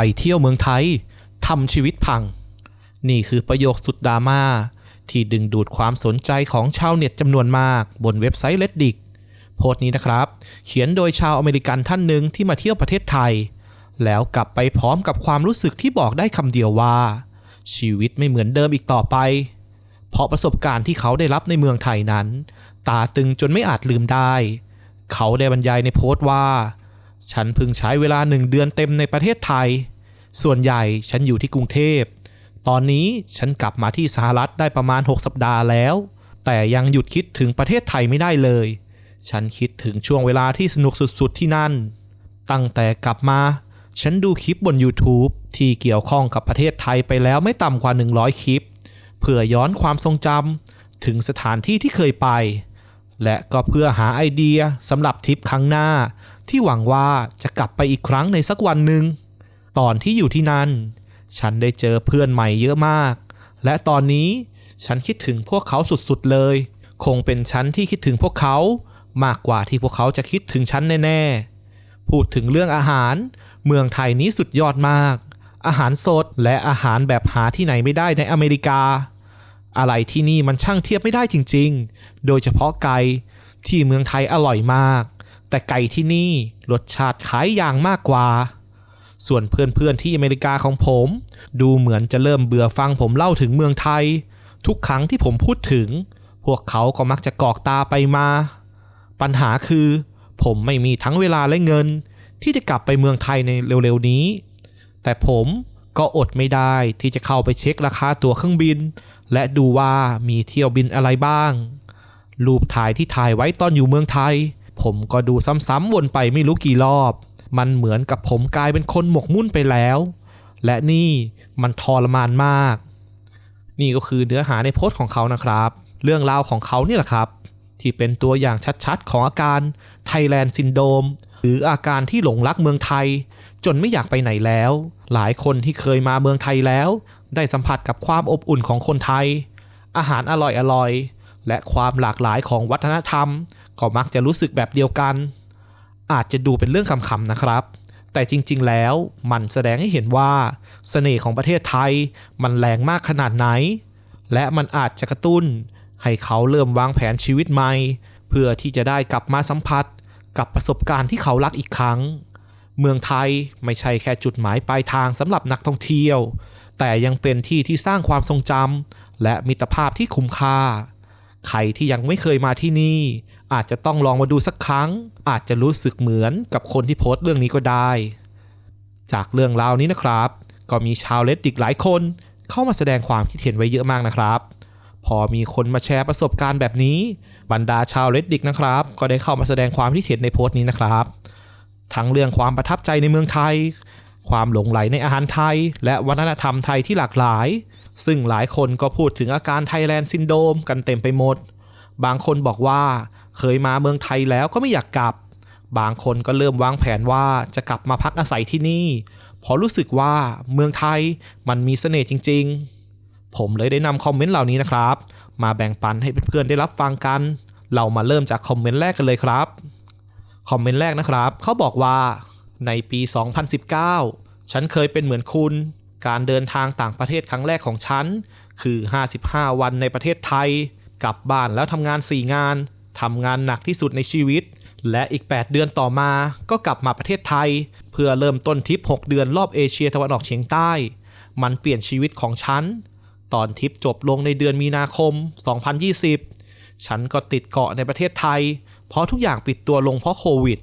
ไปเที่ยวเมืองไทยทำชีวิตพัง นี่คือประโยคสุดดราม่าที่ดึงดูดความสนใจของชาวเน็ตจำนวนมากบนเว็บไซต์ Reddit โพสต์นี้นะครับ เขียนโดยชาวอเมริกันท่านหนึ่งที่มาเที่ยวประเทศไทย แล้วกลับไปพร้อมกับความรู้สึกที่บอกได้คำเดียวว่า ชีวิตไม่เหมือนเดิมอีกต่อไป เพราะประสบการณ์ที่เขาได้รับในเมืองไทยนั้น ตาตึงจนไม่อาจลืมได้ เขาได้บรรยายในโพสต์ว่า ฉันเพิ่งใช้เวลาหนึ่งเดือนเต็มในประเทศไทย ส่วนใหญ่ฉันอยู่ที่กรุงเทพ ตอนนี้ฉันกลับมาที่สหรัฐได้ประมาณ 6 สัปดาห์แล้ว แต่ยังหยุดคิดถึงประเทศไทยไม่ได้เลย ฉันคิดถึงช่วงเวลาที่สนุกสุดๆที่นั่น ตั้งแต่กลับมา ฉันดูคลิปบน YouTube ที่เกี่ยวข้องกับประเทศไทยไปแล้วไม่ต่ำกว่า 100 คลิป เพื่อย้อนความทรงจำถึงสถานที่ที่เคยไป และก็เพื่อหาไอเดียสำหรับทริปครั้งหน้า ที่หวังว่าจะกลับไปอีกครั้งในสักวันหนึ่ง ตอนที่อยู่ที่นั่น ฉันได้เจอเพื่อนใหม่เยอะมาก และตอนนี้ฉันคิดถึงพวกเขาสุดๆเลย คงเป็นฉันที่คิดถึงพวกเขามากกว่าที่พวกเขาจะคิดถึงฉันแน่ๆ พูดถึงเรื่องอาหาร เมืองไทยนี้สุดยอดมาก อาหารสดและอาหารแบบหาที่ไหนไม่ได้ในอเมริกา อะไรที่นี่มันช่างเทียบไม่ได้จริงๆ โดยเฉพาะไก่ที่เมืองไทยอร่อยมาก แต่ไก่ที่นี่รสชาติคล้ายอย่างมากกว่า ส่วนเพื่อนๆที่อเมริกาของผม ดูเหมือนจะเริ่มเบื่อฟังผมเล่าถึงเมืองไทย ทุกครั้งที่ผมพูดถึง พวกเขาก็มักจะกอกตาไปมา ปัญหาคือ ผมไม่มีทั้งเวลาและเงิน ที่จะกลับไปเมืองไทยในเร็วๆนี้ แต่ผมก็อดไม่ได้ที่จะเข้าไปเช็คราคาตั๋วเครื่องบิน และดูว่ามีเที่ยวบินอะไรบ้าง รูปถ่ายที่ถ่ายไว้ตอนอยู่เมืองไทย ผมก็ดูซ้ำๆวนไปไม่รู้กี่รอบ มันเหมือนกับผมกลายเป็นคนหมกมุ่นไปแล้ว และนี่มันทรมานมาก นี่ก็คือเนื้อหาในโพสต์ของเขานะครับ เรื่องราวของเขานี่แหละครับ ที่เป็นตัวอย่างชัดๆ ของอาการไทยแลนด์ซินโดมหรืออาการที่หลงรักเมืองไทย จนไม่อยากไปไหนแล้ว หลายคนที่เคยมาเมืองไทยแล้ว ได้สัมผัสกับความอบอุ่นของคนไทย อาหารอร่อยๆและความหลากหลายของวัฒนธรรม ก็มักจะรู้สึกแบบเดียวกัน อาจจะดูเป็นเรื่องคำๆนะครับ แต่จริงๆแล้วมันแสดงให้เห็นว่าเสน่ห์ของประเทศไทยมันแรงมากขนาดไหน และมันอาจจะกระตุ้น ให้เขาเริ่มวางแผนชีวิตใหม่ เพื่อที่จะได้กลับมาสัมผัส กับประสบการณ์ที่เขารักอีกครั้ง เมืองไทยไม่ใช่แค่จุดหมายปลายทางสำหรับนักท่องเที่ยว แต่ยังเป็นที่ที่สร้างความทรงจำและมิตรภาพที่คุ้มค่า ใครที่ยังไม่เคยมาที่นี่ อาจจะต้องลองมาดูสักครั้ง อาจจะรู้สึกเหมือนกับคนที่โพสต์เรื่องนี้ก็ได้ จากเรื่องราวนี้นะครับ ก็มีชาวเลดดิกหลายคนเข้ามาแสดงความคิดเห็นไว้เยอะมากนะครับ พอมีคนมาแชร์ประสบการณ์แบบนี้ บรรดาชาวเลดดิกนะครับ ก็ได้เข้ามาแสดงความคิดเห็นในโพสต์นี้นะครับ ทั้งเรื่องความประทับใจในเมืองไทย ความหลงไหลในอาหารไทย และวัฒนธรรมไทยที่หลากหลาย ซึ่งหลายคนก็พูดถึงอาการไทยแลนด์ซินโดมกันเต็มไปหมด บางคนบอกว่าเคยมาเมืองไทยแล้วก็ไม่อยากกลับ บางคนก็เริ่มวางแผนว่าจะกลับมาพักอาศัยที่นี่เพราะรู้สึกว่าเมืองไทยมันมีเสน่ห์จริง ๆ ผมเลยได้นำคอมเมนต์เหล่านี้นะครับ มาแบ่งปันให้เพื่อนๆได้รับฟังกัน เรามาเริ่มจากคอมเมนต์แรกกันเลยครับ คอมเมนต์แรกนะครับ เขาบอกว่า ในปี 2019 ฉันเคยเป็นเหมือนคุณ การเดินทางต่างประเทศครั้งแรกของฉัน คือ 55 วันในประเทศไทย กลับบ้านแล้วทำงาน 4 งาน ทำงานหนักที่สุดในชีวิต และอีก 8 เดือนต่อมา ก็กลับมาประเทศไทย เพื่อเริ่มต้นทริป 6 เดือนรอบเอเชียตะวันออกเฉียงใต้ มันเปลี่ยนชีวิตของฉัน ตอนทริปจบลงในเดือนมีนาคม 2020 ฉันก็ติดเกาะในประเทศไทย เพราะทุกอย่างปิดตัวลงเพราะโควิด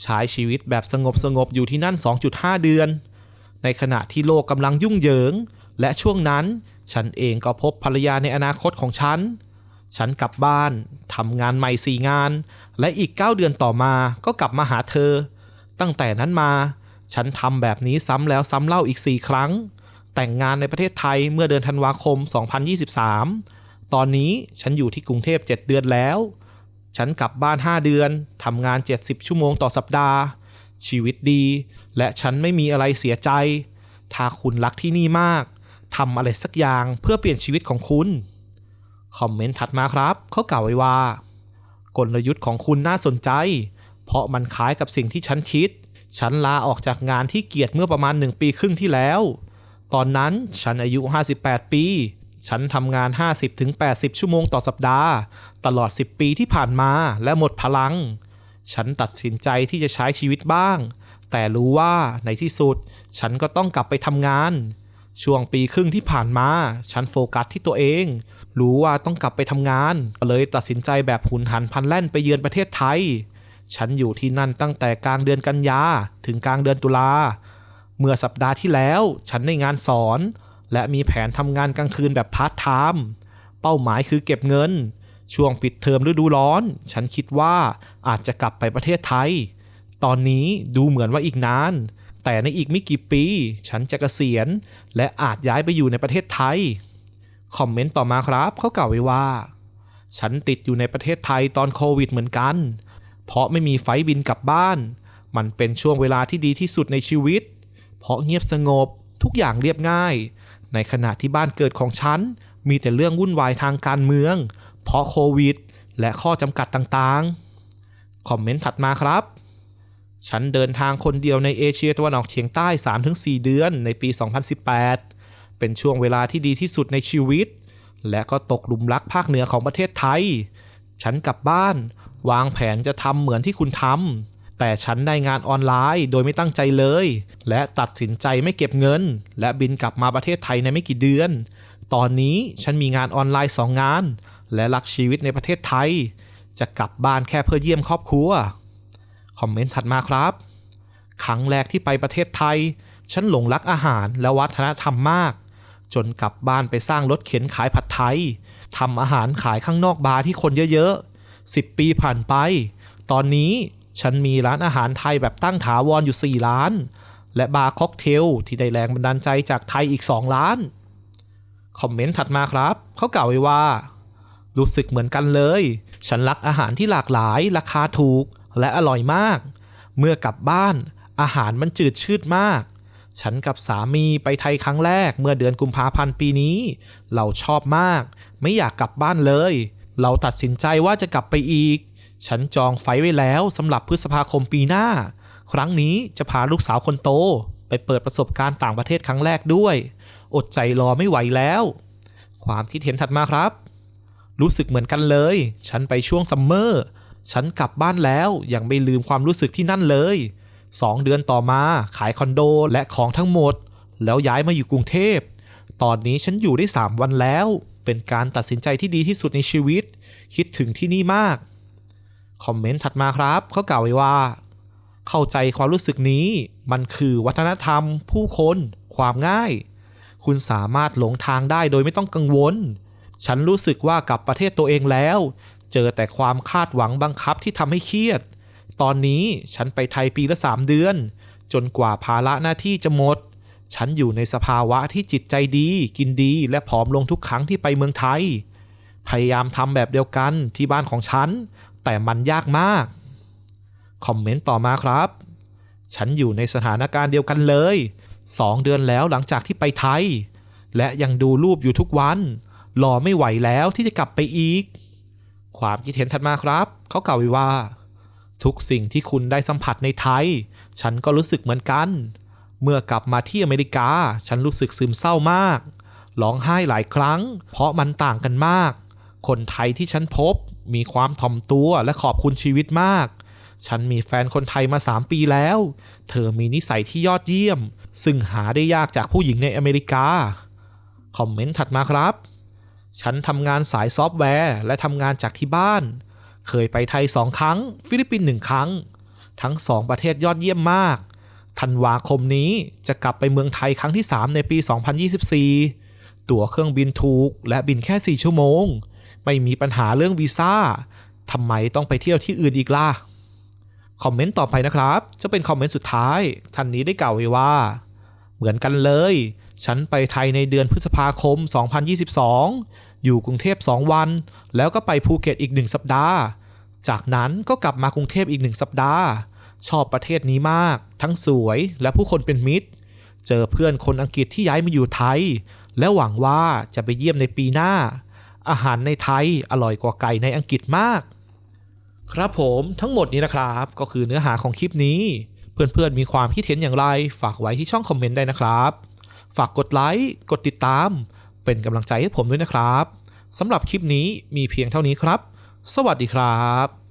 ใช้ชีวิตแบบสงบสงบๆอยู่ที่นั่น 2.5 เดือน ในขณะที่โลกกำลังยุ่งเหยิง และช่วงนั้น ฉันเองก็พบภรรยาในอนาคตของฉัน ฉันกลับบ้านทำงานใหม่สี่งาน และอีก 9 เดือนต่อมาก็กลับมาหาเธอ ตั้งแต่นั้นมา ฉันทำแบบนี้ซ้ำแล้วซ้ำเล่าอีก 4 ครั้ง แต่งงานในประเทศไทยเมื่อเดือนธันวาคม 2023 ตอนนี้ฉันอยู่ที่กรุงเทพ 7 เดือนแล้ว ฉันกลับบ้าน 5 เดือนทำงาน 70 ชั่วโมงต่อสัปดาห์ ชีวิตดี และฉันไม่มีอะไรเสียใจ ถ้าคุณรักที่นี่มากทำอะไรสักอย่างเพื่อเปลี่ยนชีวิตของคุณ คอมเมนต์ถัดมาครับ เขากล่าวไว้ว่า กลยุทธ์ของคุณน่าสนใจ เพราะมันคล้ายกับสิ่งที่ฉันคิด ฉันลาออกจากงานที่เกียรติเมื่อประมาณหนึ่งปีครึ่งที่แล้ว ตอนนั้นฉันอายุ 58 ปี ฉันทำงาน 50-80 ชั่วโมงต่อสัปดาห์ ตลอด 10 ปีที่ผ่านมาและหมดพลัง ฉันตัดสินใจที่จะใช้ชีวิตบ้าง แต่รู้ว่าในที่สุด ฉันก็ต้องกลับไปทำงาน ช่วงปีครึ่งที่ผ่านมา ฉันโฟกัสที่ตัวเอง รู้ว่าต้องกลับไปทำงาน ก็เลยตัดสินใจแบบหุนหันพลันแล่นไปเยือนประเทศไทย ฉันอยู่ที่นั่นตั้งแต่กลางเดือนกันยาถึงกลางเดือนตุลาเมื่อสัปดาห์ที่แล้ว ฉันได้งานสอน และมีแผนทำงานกลางคืนแบบพาร์ทไทม์เป้าหมายคือเก็บเงิน ช่วงปิดเทอมฤดูร้อน ฉันคิดว่าอาจจะกลับไปประเทศไทย ตอนนี้ดูเหมือนว่าอีกนาน แต่ในอีกไม่กี่ปี ฉันจะเกษียณ และอาจย้ายไปอยู่ในประเทศไทย คอมเมนต์ต่อมาครับเขากล่าวไว้ว่า ฉันติดอยู่ในประเทศไทยตอนโควิดเหมือนกัน เพราะไม่มีไฟบินกลับบ้าน มันเป็นช่วงเวลาที่ดีที่สุดในชีวิต เพราะเงียบสงบทุกอย่างเรียบง่าย ในขณะที่บ้านเกิดของฉัน มีแต่เรื่องวุ่นวายทางการเมือง เพราะโควิด และข้อจำกัดต่างๆ คอมเมนต์ถัดมาครับ ฉันเดินทางคนเดียวในเอเชียตะวันออกเฉียงใต้ 3-4 เดือนในปี 2018 เป็นช่วงเวลาที่ดีที่สุดในชีวิต และก็ตกหลุมรักภาคเหนือของประเทศไทย ฉันกลับบ้าน วางแผนจะทำเหมือนที่คุณทำ แต่ฉันได้งานออนไลน์โดยไม่ตั้งใจเลย และตัดสินใจไม่เก็บเงิน และบินกลับมาประเทศไทยในไม่กี่เดือน ตอนนี้ฉันมีงานออนไลน์สองงาน และรักชีวิตในประเทศไทย จะกลับบ้านแค่เพื่อเยี่ยมครอบครัว คอมเมนต์ถัดมาครับ ครั้งแรกที่ไปประเทศไทย ฉันหลงรักอาหารและวัฒนธรรมมาก จนกลับบ้านไปสร้างรถเข็นขายผัดไทยทำอาหารขายข้างนอกบาร์ที่คนเยอะๆ10 ปีผ่านไป ตอนนี้ ฉันมีร้านอาหารไทยแบบตั้งถาวรอยู่ 4 ร้าน และบาร์ค็อกเทลที่ได้แรงบันดาลใจจากไทยอีก 2 ร้าน คอมเมนต์ถัดมาครับ เขากล่าวไว้ว่า รู้สึกเหมือนกันเลย ฉันรักอาหารที่หลากหลาย ราคาถูก และอร่อยมาก เมื่อกลับบ้านอาหารมันจืดชืดมาก ฉันกับสามีไปไทยครั้งแรกเมื่อเดือนกุมภาพันธ์ปีนี้ เราชอบมาก ไม่อยากกลับบ้านเลย เราตัดสินใจว่าจะกลับไปอีก ฉันจองไฟไว้แล้วสำหรับพฤษภาคมปีหน้า ครั้งนี้จะพาลูกสาวคนโต ไปเปิดประสบการณ์ต่างประเทศครั้งแรกด้วย อดใจรอไม่ไหวแล้ว ความคิดเห็นถัดมาครับ รู้สึกเหมือนกันเลย ฉันไปช่วงซัมเมอร์ ฉันกลับบ้านแล้วยังไม่ลืมความรู้สึกที่นั่นเลยสองเดือนต่อมาขายคอนโดและของทั้งหมด แล้วย้ายมาอยู่กรุงเทพ ตอนนี้ฉันอยู่ได้ 3 วันแล้ว เป็นการตัดสินใจที่ดีที่สุดในชีวิต คิดถึงที่นี่มาก คอมเมนต์ถัดมาครับ เขากล่าวไว้ว่า เข้าใจความรู้สึกนี้ มันคือวัฒนธรรม ผู้คน ความง่าย คุณสามารถหลงทางได้โดยไม่ต้องกังวล ฉันรู้สึกว่ากับประเทศตัวเองแล้ว เจอแต่ความคาดหวังบังคับที่ทำให้เครียด ตอนนี้ฉันไปไทยปีละสามเดือน จนกว่าภาระหน้าที่จะหมด ฉันอยู่ในสภาวะที่จิตใจดี กินดีและผอมลงทุกครั้งที่ไปเมืองไทย พยายามทำแบบเดียวกันที่บ้านของฉัน แต่มันยากมาก คอมเมนต์ต่อมาครับ ฉันอยู่ในสถานการณ์เดียวกันเลยสองเดือนแล้วหลังจากที่ไปไทย และยังดูรูปอยู่ทุกวัน รอไม่ไหวแล้วที่จะกลับไปอีก ความคิดเห็นถัดมาครับ เขากล่าวไว้ว่า ทุกสิ่งที่คุณได้สัมผัสในไทย ฉันก็รู้สึกเหมือนกัน เมื่อกลับมาที่อเมริกา ฉันรู้สึกซึมเศร้ามากร้องไห้หลายครั้ง เพราะมันต่างกันมาก คนไทยที่ฉันพบ มีความถ่อมตัวและขอบคุณชีวิตมาก ฉันมีแฟนคนไทยมา 3 ปีแล้ว เธอมีนิสัยที่ยอดเยี่ยม ซึ่งหาได้ยากจากผู้หญิงในอเมริกา คอมเมนต์ถัดมาครับ ฉันทำงานสายซอฟต์แวร์และทำงานจากที่บ้าน เคยไปไทยสองครั้ง ฟิลิปปินส์หนึ่งครั้ง ทั้งสองประเทศยอดเยี่ยมมากธันวาคมนี้จะกลับไปเมืองไทยครั้งที่ 3 ในปี 2024 ตั๋วเครื่องบินถูกและบินแค่ 4 ชั่วโมง ไม่มีปัญหาเรื่องวีซ่าทำไมต้องไปเที่ยวที่อื่นอีกล่ะ คอมเมนต์ต่อไปนะครับ จะเป็นคอมเมนต์สุดท้าย ท่านนี้ได้กล่าวไว้ว่า เหมือนกันเลย ฉันไปไทยในเดือนพฤษภาคม 2022 อยู่กรุงเทพ 2 วัน แล้วก็ไปภูเก็ตอีกหนึ่งสัปดาห์ จากนั้นก็กลับมากรุงเทพอีกหนึ่งสัปดาห์ ชอบประเทศนี้มาก ทั้งสวยและผู้คนเป็นมิตร เจอเพื่อนคนอังกฤษที่ย้ายมาอยู่ไทย และหวังว่าจะไปเยี่ยมในปีหน้า อาหารในไทยอร่อยกว่าไก่ในอังกฤษมาก ครับผมทั้งหมดนี้นะครับ ก็คือเนื้อหาของคลิปนี้ เพื่อนๆมีความคิดเห็นอย่างไร ฝากไว้ที่ช่องคอมเมนต์ได้นะครับ ฝากกดไลค์กดติดตาม เป็นกำลังใจให้ผมด้วยนะครับสำหรับคลิปนี้มีเพียงเท่านี้ครับ สวัสดีครับ